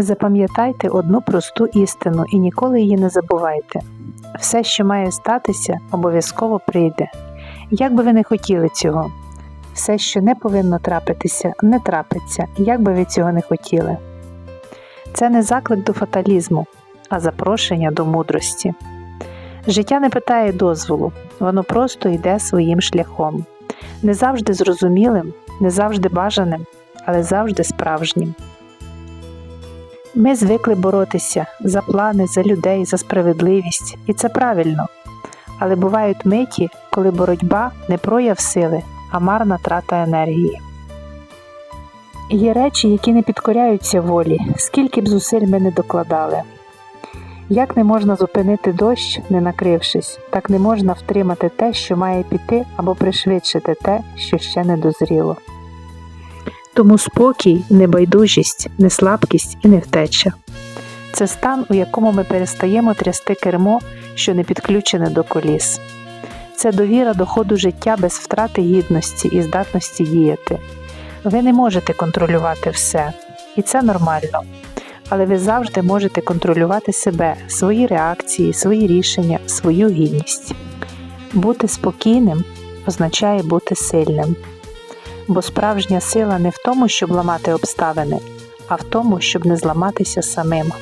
Запам'ятайте одну просту істину і ніколи її не забувайте. Все, що має статися, обов'язково прийде. Як би ви не хотіли цього, все, що не повинно трапитися, не трапиться, як би ви цього не хотіли. Це не заклик до фаталізму, а запрошення до мудрості. Життя не питає дозволу, воно просто йде своїм шляхом, не завжди зрозумілим, не завжди бажаним, але завжди справжнім. Ми звикли боротися за плани, за людей, за справедливість, і це правильно. Але бувають миті, коли боротьба не прояв сили, а марна трата енергії. Є речі, які не підкоряються волі, скільки б зусиль ми не докладали. Як не можна зупинити дощ, не накрившись, так не можна втримати те, що має піти, або пришвидшити те, що ще не дозріло. Тому спокій, небайдужість, не слабкість і не втеча. Це стан, у якому ми перестаємо трясти кермо, що не підключене до коліс. Це довіра до ходу життя без втрати гідності і здатності діяти. Ви не можете контролювати все, і це нормально. Але ви завжди можете контролювати себе, свої реакції, свої рішення, свою гідність. Бути спокійним означає бути сильним. Бо справжня сила не в тому, щоб ламати обставини, а в тому, щоб не зламатися самим.